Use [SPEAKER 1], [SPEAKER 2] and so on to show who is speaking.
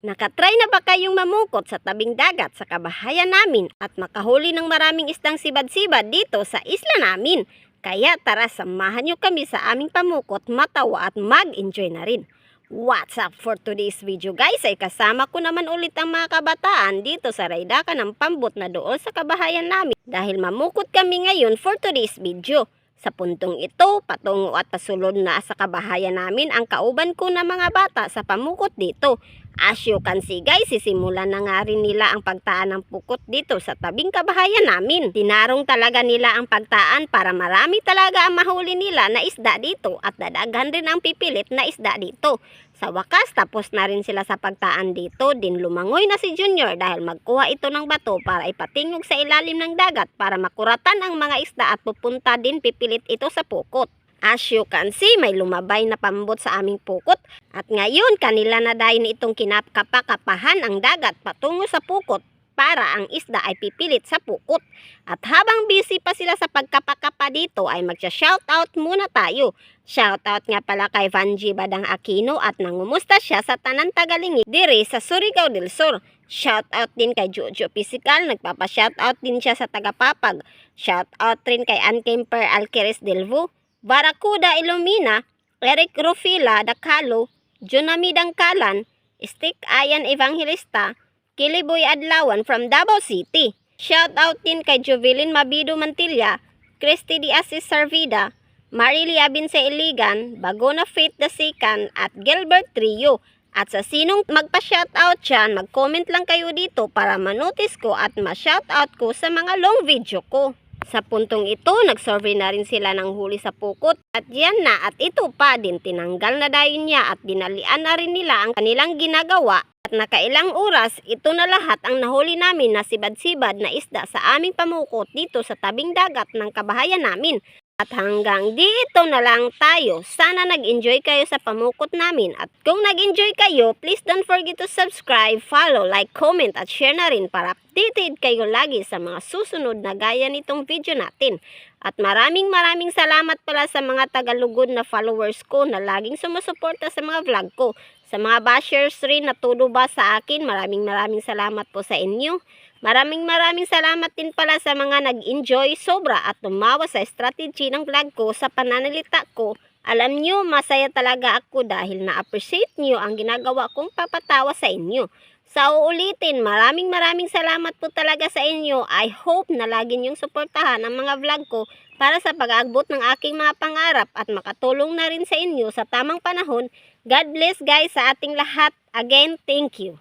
[SPEAKER 1] Nakatry na ba kayong mamukot sa tabing dagat sa kabahayan namin at makahuli ng maraming isdang sibad-sibad dito sa isla namin? Kaya tara samahan nyo kami sa aming pamukot, matawa at mag-enjoy na rin. What's up for today's video guys ay kasama ko naman ulit ang mga kabataan dito sa Raidaka ng Pambot na doon sa kabahayan namin dahil mamukot kami ngayon for today's video. Sa puntong ito, patungo at pasulod na sa kabahayan namin ang kauban ko na mga bata sa pamukot dito. As you can see guys, sisimulan na nga rin nila ang pagtaan ng pukot dito sa tabing kabahayan namin. Tinarong talaga nila ang pagtaan para marami talaga ang mahuli nila na isda dito at dadaghan rin ang pipilit na isda dito. Sa wakas, tapos na rin sila sa pagtaan dito. Din lumangoy na si Junior dahil magkuha ito ng bato para ipatingog sa ilalim ng dagat para makuratan ang mga isda at pupunta din pipilit ito sa pukot. As you can see, may lumabay na pambot sa aming pukot at ngayon kanila na dayon itong kinapkapakapahan ang dagat patungo sa pukot para ang isda ay pipilit sa pukot. At habang busy pa sila sa pagkapakapa dito ay magsha-shoutout muna tayo. Shoutout nga pala kay Vanji Badang Aquino at nangumusta siya sa Tanan Tagalingi dire sa Surigao del Sur. Shoutout din kay Jojo Physical, nagpapa-shoutout din siya sa Tagapapag. Shoutout rin kay Ann Kemper Delvo, Barakuda Ilumina, Eric Rufila Dakalo, Junami Dangkalan, Stick Ayan Evangelista, Kiliboy Adlawan from Davao City. Shoutout din kay Jovelyn Mabido Mantilla, Christy Diasis Sarvida, Marily Abinse Iligan, Bagona Faith Dasikan at Gilbert Trio. At sa sinong magpa-shoutout dyan, mag-comment lang kayo dito para manotice ko at ma-shoutout ko sa mga long video ko. Sa puntong ito, nag-survey na rin sila ng huli sa pukot at yan na at ito pa din tinanggal na dayon niya at dinalian na rin nila ang kanilang ginagawa at nakailang oras, ito na lahat ang nahuli namin na sibad-sibad na isda sa aming pamukot dito sa tabing dagat ng kabahayan namin. At hanggang dito na lang tayo. Sana nag-enjoy kayo sa pamukot namin. At kung nag-enjoy kayo, please don't forget to subscribe, follow, like, comment at share na rin para updated kayo lagi sa mga susunod na gaya nitong video natin. At maraming maraming salamat pala sa mga tagalugod na followers ko na laging sumusuporta sa mga vlog ko. Sa mga bashers rin na ba sa akin, maraming maraming salamat po sa inyo. Maraming maraming salamat din pala sa mga nag-enjoy sobra at tumawa sa strategy ng vlog ko sa pananalita ko. Alam nyo, masaya talaga ako dahil na-appreciate nyo ang ginagawa kong papatawa sa inyo. Sa uulitin, maraming maraming salamat po talaga sa inyo. I hope na lagi nyong suportahan ang mga vlog ko para sa pag-aagbot ng aking mga pangarap at makatulong na rin sa inyo sa tamang panahon. God bless guys sa ating lahat. Again, thank you.